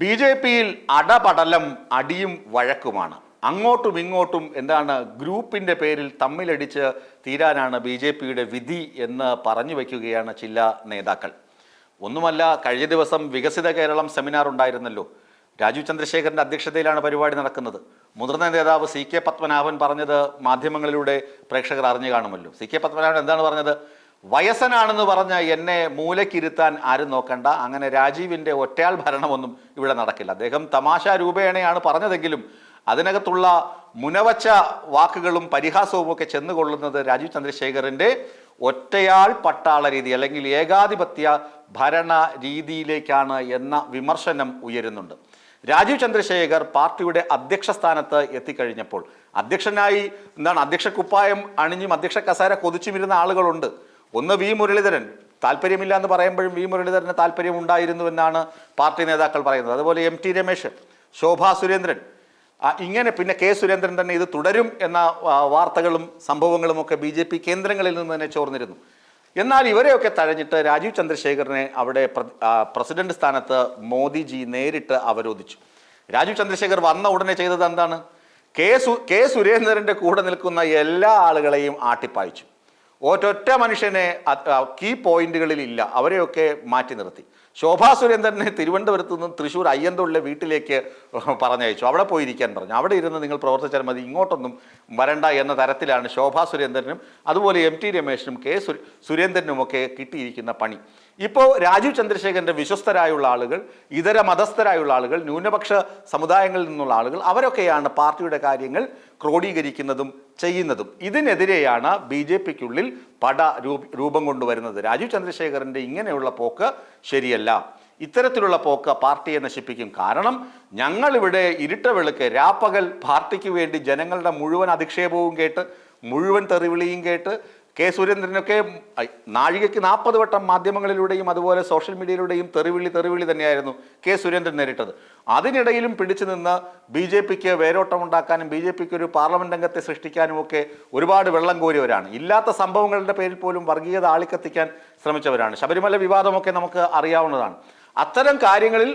B J പിയിൽ അടപടലം അടിയും വഴക്കുമാണ്. അങ്ങോട്ടും ഇങ്ങോട്ടും എന്താണ് ഗ്രൂപ്പിന്റെ പേരിൽ തമ്മിലടിച്ച് തീരാനാണ് ബി ജെ പിയുടെ വിധി എന്ന് പറഞ്ഞു വയ്ക്കുകയാണ് ചില നേതാക്കൾ. ഒന്നുമല്ല കഴിഞ്ഞ ദിവസം വികസിത കേരളം സെമിനാർ ഉണ്ടായിരുന്നല്ലോ. രാജീവ് ചന്ദ്രശേഖരന്റെ അധ്യക്ഷതയിലാണ് പരിപാടി നടക്കുന്നത്. മുതിർന്ന നേതാവ് സി കെ പത്മനാഭൻ പറഞ്ഞത് മാധ്യമങ്ങളിലൂടെ പ്രേക്ഷകർ അറിഞ്ഞു കാണുമല്ലോ. സി കെ പത്മനാഭൻ എന്താണ് പറഞ്ഞത്? വയസ്സനാണെന്ന് പറഞ്ഞ എന്നെ മൂലക്കിരുത്താൻ ആരും നോക്കണ്ട. അങ്ങനെ രാജീവിന്റെ ഒറ്റയാൾ ഭരണമൊന്നും ഇവിടെ നടക്കില്ല. അദ്ദേഹം തമാശ രൂപേണയാണ് പറഞ്ഞതെങ്കിലും അതിനകത്തുള്ള മുനവച്ച വാക്കുകളും പരിഹാസവും ഒക്കെ ചെന്നുകൊള്ളുന്നത് രാജീവ് ചന്ദ്രശേഖറിന്റെ ഒറ്റയാൾ പട്ടാള രീതി അല്ലെങ്കിൽ ഏകാധിപത്യ ഭരണ രീതിയിലേക്കാണ് എന്ന വിമർശനം ഉയരുന്നുണ്ട്. രാജീവ് ചന്ദ്രശേഖർ പാർട്ടിയുടെ അധ്യക്ഷ സ്ഥാനത്ത് എത്തിക്കഴിഞ്ഞപ്പോൾ അധ്യക്ഷനായി എന്താണ് അധ്യക്ഷ കുപ്പായം അണിഞ്ഞും അധ്യക്ഷ കസാര കൊതിച്ചുമിരുന്ന ആളുകളുണ്ട്. ഒന്ന് വി മുരളീധരൻ. താല്പര്യമില്ല എന്ന് പറയുമ്പോഴും വി മുരളീധരന് താല്പര്യം ഉണ്ടായിരുന്നു എന്നാണ് പാർട്ടി നേതാക്കൾ പറയുന്നത്. അതുപോലെ എം ടി രമേശ് ശോഭാ സുരേന്ദ്രൻ. ഇങ്ങനെ പിന്നെ കെ സുരേന്ദ്രൻ തന്നെ ഇത് തുടരും എന്ന വാർത്തകളും സംഭവങ്ങളും ഒക്കെ ബി ജെ പി കേന്ദ്രങ്ങളിൽ നിന്ന് തന്നെ ചോർന്നിരുന്നു. എന്നാൽ ഇവരെയൊക്കെ തഴഞ്ഞിട്ട് രാജീവ് ചന്ദ്രശേഖറിനെ അവിടെ പ്രസിഡന്റ് സ്ഥാനത്ത് മോദിജി നേരിട്ട് അവരോധിച്ചു. രാജീവ് ചന്ദ്രശേഖർ വന്ന ഉടനെ ചെയ്തത് എന്താണ്? കെ സു കെ സുരേന്ദ്രന്റെ കൂടെ നിൽക്കുന്ന എല്ലാ ആളുകളെയും ആട്ടിപ്പായിച്ചു. ഒറ്റൊറ്റ മനുഷ്യനെ കീ പോയിന്റുകളിൽ ഇല്ല. അവരെയൊക്കെ മാറ്റി നിർത്തി. ശോഭാ സുരേന്ദ്രനെ തിരുവനന്തപുരത്ത് നിന്ന് തൃശ്ശൂർ അയ്യന്തോളിലെ വീട്ടിലേക്ക് പറഞ്ഞയച്ചു. അവിടെ പോയിരിക്കാൻ പറഞ്ഞു. അവിടെ ഇരുന്ന് നിങ്ങൾ പ്രവർത്തിച്ചാൽ മതി. ഇങ്ങോട്ടൊന്നും വരണ്ട എന്ന തരത്തിലാണ് ശോഭാ സുരേന്ദ്രനും അതുപോലെ എം ടി രമേശിനും കെ സുര- സുരേന്ദ്രനുമൊക്കെ കിട്ടിയിരിക്കുന്ന പണി. ഇപ്പോൾ രാജീവ് ചന്ദ്രശേഖരന്റെ വിശ്വസ്തരായുള്ള ആളുകൾ ഇതര മതസ്ഥരായുള്ള ആളുകൾ ന്യൂനപക്ഷ സമുദായങ്ങളിൽ നിന്നുള്ള ആളുകൾ അവരൊക്കെയാണ് പാർട്ടിയുടെ കാര്യങ്ങൾ ക്രോഡീകരിക്കുന്നതും ചെയ്യുന്നതും. ഇതിനെതിരെയാണ് ബി ജെ പിക്കുള്ളിൽ പട രൂപ- കൊണ്ടുവരുന്നത്. രാജീവ് ചന്ദ്രശേഖരന്റെ ഇങ്ങനെയുള്ള പോക്ക് ശരിയല്ല. ഇത്തരത്തിലുള്ള പോക്ക് പാർട്ടിയെ നശിപ്പിക്കും. കാരണം ഞങ്ങളിവിടെ ഇരുട്ട വെളുക്ക് രാപ്പകൽ പാർട്ടിക്ക് വേണ്ടി ജനങ്ങളുടെ മുഴുവൻ അധിക്ഷേപവും കേട്ട് മുഴുവൻ തെറിവിളിയും കേട്ട് കെ സുരേന്ദ്രനൊക്കെ നാഴികയ്ക്ക് നാൽപ്പത് വട്ടം മാധ്യമങ്ങളിലൂടെയും അതുപോലെ സോഷ്യൽ മീഡിയയിലൂടെയും തെറിവിളി തെറിവിളി തന്നെയായിരുന്നു കെ സുരേന്ദ്രൻ നേരിട്ടത്. അതിനിടയിലും പിടിച്ചു നിന്ന് ബി ജെ പിക്ക് വേരോട്ടമുണ്ടാക്കാനും ബി ജെ പിക്ക് ഒരു പാർലമെന്റ് അംഗത്തെ സൃഷ്ടിക്കാനും ഒക്കെ ഒരുപാട് വെള്ളം കോരിയവരാണ്. ഇല്ലാത്ത സംഭവങ്ങളുടെ പേരിൽ പോലും വർഗീയത ആളിക്കത്തിക്കാൻ ശ്രമിച്ചവരാണ്. ശബരിമല വിവാദമൊക്കെ നമുക്ക് അറിയാവുന്നതാണ്. അത്തരം കാര്യങ്ങളിൽ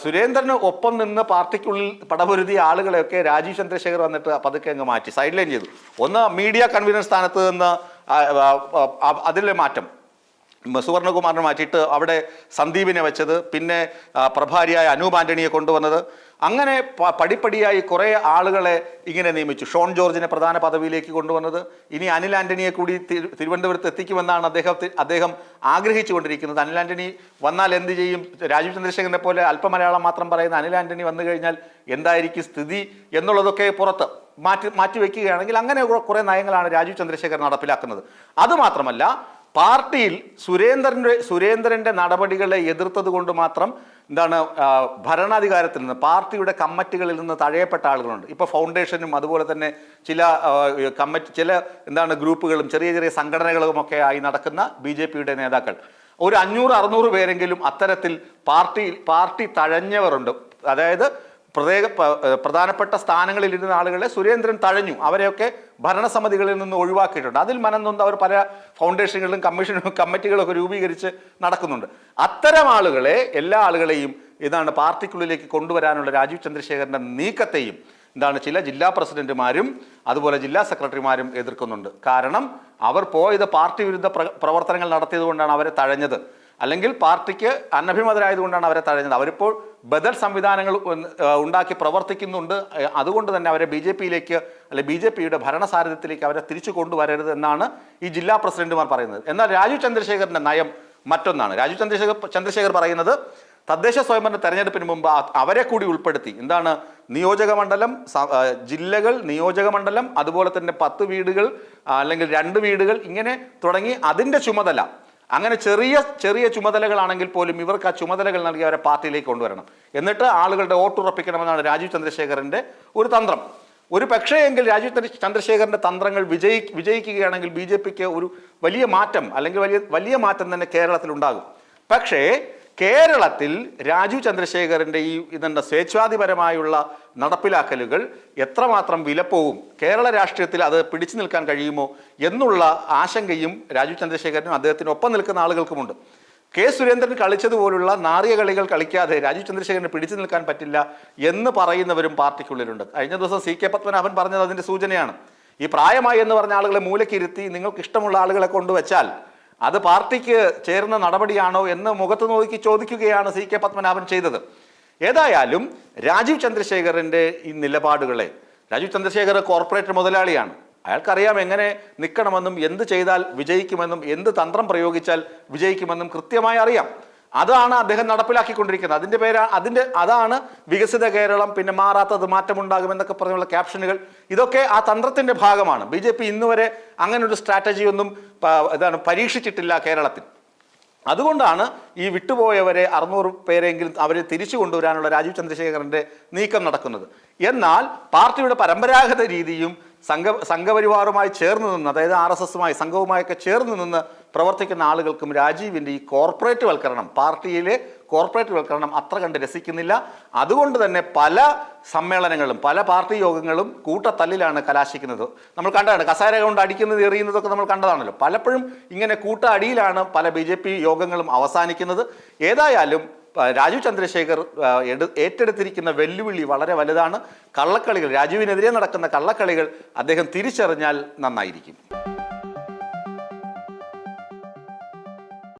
സുരേന്ദ്രന് ഒപ്പം നിന്ന് പാർട്ടിക്കുള്ളിൽ പടപൊരുതിയ ആളുകളെയൊക്കെ രാജീവ് ചന്ദ്രശേഖർ വന്നിട്ട് പതുക്കെ അങ്ങ് മാറ്റി സൈഡ് ലൈൻ ചെയ്തു. ഒന്ന് മീഡിയ കൺവീനർ സ്ഥാനത്ത് നിന്ന് അതിലെ മാറ്റം. സുവർണകുമാറിനെ മാറ്റിയിട്ട് അവിടെ സന്ദീപിനെ വെച്ചത് പിന്നെ പ്രഭാരിയായ അനൂപ് ആന്റണിയെ കൊണ്ടുവന്നത്. അങ്ങനെ പടിപ്പടിയായി കുറേ ആളുകളെ ഇങ്ങനെ നിയമിച്ചു. ഷോൺ ജോർജിനെ പ്രധാന പദവിയിലേക്ക് കൊണ്ടുവന്നത് ഇനി അനിൽ ആന്റണിയെ കൂടി തിരുവനന്തപുരത്ത് എത്തിക്കുമെന്നാണ് അദ്ദേഹം അദ്ദേഹം ആഗ്രഹിച്ചു കൊണ്ടിരിക്കുന്നത് അനിൽ ആന്റണി വന്നാൽ എന്ത് ചെയ്യും? രാജീവ് ചന്ദ്രശേഖരനെ പോലെ അല്പമലയാളം മാത്രം പറയുന്ന അനിൽ ആന്റണി വന്നു കഴിഞ്ഞാൽ എന്തായിരിക്കും സ്ഥിതി എന്നുള്ളതൊക്കെ പുറത്ത് മാറ്റി മാറ്റിവെക്കുകയാണെങ്കിൽ അങ്ങനെ കുറേ നയങ്ങളാണ് രാജീവ് ചന്ദ്രശേഖർ നടപ്പിലാക്കുന്നത്. അതുമാത്രമല്ല പാർട്ടിയിൽ സുരേന്ദ്രന്റെ സുരേന്ദ്രന്റെ നടപടികളെ എതിർത്തത് കൊണ്ട് മാത്രം എന്താണ് ഭരണാധികാരത്തിൽ നിന്ന് പാർട്ടിയുടെ കമ്മിറ്റികളിൽ നിന്ന് തഴയപ്പെട്ട ആളുകളുണ്ട്. ഇപ്പോൾ ഫൗണ്ടേഷനും അതുപോലെ തന്നെ ചില കമ്മിറ്റി ചില എന്താണ് ഗ്രൂപ്പുകളും ചെറിയ ചെറിയ സംഘടനകളും ഒക്കെ ആയി നടക്കുന്ന ബി ജെ പിയുടെ നേതാക്കൾ. ഒരു അഞ്ഞൂറ് അറുന്നൂറ് പേരെങ്കിലും അത്തരത്തിൽ പാർട്ടി പാർട്ടി തഴഞ്ഞവരുണ്ട്. അതായത് പ്രത്യേക പ്രധാനപ്പെട്ട സ്ഥാനങ്ങളിൽ ഇരുന്ന ആളുകളെ സുരേന്ദ്രൻ തഴഞ്ഞു. അവരെയൊക്കെ ഭരണസമിതികളിൽ നിന്ന് ഒഴിവാക്കിയിട്ടുണ്ട്. അതിൽ മനംനൊന്ന് അവർ പല ഫൗണ്ടേഷനുകളിലും കമ്മീഷനും കമ്മിറ്റികളൊക്കെ രൂപീകരിച്ച് നടക്കുന്നുണ്ട്. അത്തരം ആളുകളെ എല്ലാ ആളുകളെയും ഇതാണ് പാർട്ടിക്കുള്ളിലേക്ക് കൊണ്ടുവരാനുള്ള രാജീവ് ചന്ദ്രശേഖരന്റെ നീക്കത്തെയും എന്താണ് ചില ജില്ലാ പ്രസിഡന്റുമാരും അതുപോലെ ജില്ലാ സെക്രട്ടറിമാരും എതിർക്കുന്നുണ്ട്. കാരണം അവർ പോയത് പാർട്ടി വിരുദ്ധ പ്രവർത്തനങ്ങൾ നടത്തിയത് കൊണ്ടാണ് അവരെ തഴഞ്ഞത്. അല്ലെങ്കിൽ പാർട്ടിക്ക് അനഭിമതരായതുകൊണ്ടാണ് അവരെ തഴഞ്ഞത്. അവരിപ്പോൾ ബദൽ സംവിധാനങ്ങൾ ഉണ്ടാക്കി പ്രവർത്തിക്കുന്നുണ്ട്. അതുകൊണ്ട് തന്നെ അവരെ ബി ജെ പിയിലേക്ക് അല്ലെ ബി ജെ പിയുടെ ഭരണസാരഥ്യത്തിലേക്ക് അവരെ തിരിച്ചു കൊണ്ടുവരരുത് എന്നാണ് ഈ ജില്ലാ പ്രസിഡന്റുമാർ പറയുന്നത്. എന്നാൽ രാജു ചന്ദ്രശേഖരന്റെ നയം മറ്റൊന്നാണ്. രാജു ചന്ദ്രശേഖർ ചന്ദ്രശേഖർ പറയുന്നത് തദ്ദേശ സ്വയംഭരണ തെരഞ്ഞെടുപ്പിന് മുമ്പ് അവരെ കൂടി ഉൾപ്പെടുത്തി. എന്താണ്? നിയോജക മണ്ഡലം ജില്ലകൾ നിയോജക മണ്ഡലം അതുപോലെ തന്നെ പത്ത് വീടുകൾ അല്ലെങ്കിൽ രണ്ട് വീടുകൾ ഇങ്ങനെ തുടങ്ങി അതിന്റെ ചുമതല അങ്ങനെ ചെറിയ ചെറിയ ചുമതലകളാണെങ്കിൽ പോലും ഇവർക്ക് ആ ചുമതലകൾ നൽകി അവരെ പാർട്ടിയിലേക്ക് കൊണ്ടുവരണം. എന്നിട്ട് ആളുകളുടെ വോട്ടുറപ്പിക്കണമെന്നാണ് രാജീവ് ചന്ദ്രശേഖരന്റെ ഒരു തന്ത്രം. ഒരു പക്ഷേ എങ്കിൽ രാജീവ് ചന്ദ്രശേഖരന്റെ തന്ത്രങ്ങൾ വിജയി വിജയിക്കുകയാണെങ്കിൽ ബി ഒരു വലിയ മാറ്റം അല്ലെങ്കിൽ വലിയ വലിയ മാറ്റം തന്നെ കേരളത്തിൽ ഉണ്ടാകും. പക്ഷേ കേരളത്തിൽ രാജു ചന്ദ്രശേഖരന്റെ ഈ ഇതിന്റെ സ്വേച്ഛാധിപരമായുള്ള നടപ്പിലാക്കലുകൾ എത്രമാത്രം വിലപ്പോവും? കേരള രാഷ്ട്രീയത്തിൽ അത് പിടിച്ചു നിൽക്കാൻ കഴിയുമോ എന്നുള്ള ആശങ്കയും രാജു ചന്ദ്രശേഖരനും അദ്ദേഹത്തിന് ഒപ്പം നിൽക്കുന്ന ആളുകൾക്കുമുണ്ട്. കെ സുരേന്ദ്രൻ കളിച്ചതുപോലുള്ള നാറിയ കളികൾ കളിക്കാതെ രാജീവ് ചന്ദ്രശേഖരന് പിടിച്ചു നിൽക്കാൻ പറ്റില്ല എന്ന് പറയുന്നവരും പാർട്ടിക്കുള്ളിലുണ്ട്. കഴിഞ്ഞ ദിവസം സി കെ പത്മനാഭൻ പറഞ്ഞത് അതിന്റെ സൂചനയാണ്. ഈ പ്രായമായി എന്ന് പറഞ്ഞ ആളുകളെ മൂലക്കിരുത്തി നിങ്ങൾക്ക് ഇഷ്ടമുള്ള ആളുകളെ കൊണ്ടുവച്ചാൽ അത് പാർട്ടിക്ക് ചേർന്ന നടപടിയാണോ എന്ന് മുഖത്ത് നോക്കി ചോദിക്കുകയാണ് സി കെ പത്മനാഭൻ ചെയ്തത്. ഏതായാലും രാജീവ് ചന്ദ്രശേഖറിന്റെ ഈ നിലപാടുകളെ രാജീവ് ചന്ദ്രശേഖർ കോർപ്പറേറ്റ് മുതലാളിയാണ്. അയാൾക്കറിയാം എങ്ങനെ നിൽക്കണമെന്നും എന്ത് ചെയ്താൽ വിജയിക്കുമെന്നും എന്ത് തന്ത്രം പ്രയോഗിച്ചാൽ വിജയിക്കുമെന്നും കൃത്യമായി അറിയാം. അതാണ് അദ്ദേഹം നടപ്പിലാക്കിക്കൊണ്ടിരിക്കുന്നത്. അതിന്റെ പേര് അതിന്റെ അതാണ് വികസിത കേരളം പിന്നെ മാറാത്തത് മാറ്റമുണ്ടാകുമെന്നൊക്കെ പറഞ്ഞുള്ള ക്യാപ്ഷനുകൾ. ഇതൊക്കെ ആ തന്ത്രത്തിന്റെ ഭാഗമാണ്. ബി ജെ പി ഇന്നുവരെ അങ്ങനെ ഒരു സ്ട്രാറ്റജി ഒന്നും ഇതാണ് പരീക്ഷിച്ചിട്ടില്ല കേരളത്തിൽ. അതുകൊണ്ടാണ് ഈ വിട്ടുപോയവരെ അറുന്നൂറ് പേരെങ്കിലും അവരെ തിരിച്ചു കൊണ്ടുവരാനുള്ള രാജീവ് ചന്ദ്രശേഖരന്റെ നീക്കം നടക്കുന്നത്. എന്നാൽ പാർട്ടിയുടെ പരമ്പരാഗത രീതിയും സംഘ സംഘപരിവാറുമായി ചേർന്ന് നിന്ന് അതായത് ആർ എസ് എസുമായി സംഘവുമായൊക്കെ ചേർന്ന് നിന്ന് പ്രവർത്തിക്കുന്ന ആളുകൾക്കും രാജീവിന്റെ ഈ കോർപ്പറേറ്റ് വൽക്കരണം പാർട്ടിയിലെ കോർപ്പറേറ്റ് വൽക്കരണം അത്ര കണ്ട് രസിക്കുന്നില്ല. അതുകൊണ്ട് തന്നെ പല സമ്മേളനങ്ങളും പല പാർട്ടി യോഗങ്ങളും കൂട്ടത്തല്ലിലാണ് കലാശിക്കുന്നത്. നമ്മൾ കണ്ടതാണ് കസാര കൊണ്ട് അടിക്കുന്നത് എറിയുന്നതൊക്കെ നമ്മൾ കണ്ടതാണല്ലോ. പലപ്പോഴും ഇങ്ങനെ കൂട്ട അടിയിലാണ് പല ബി ജെ പി യോഗങ്ങളും അവസാനിക്കുന്നത്. ഏതായാലും രാജീവ് ചന്ദ്രശേഖർ ഏറ്റെടുത്തിരിക്കുന്ന വെല്ലുവിളി വളരെ വലുതാണ്. കള്ളക്കളികൾ രാജുവിനെതിരെ നടക്കുന്ന കള്ളക്കളികൾ അദ്ദേഹം തിരിച്ചറിഞ്ഞാൽ നന്നായിരിക്കും.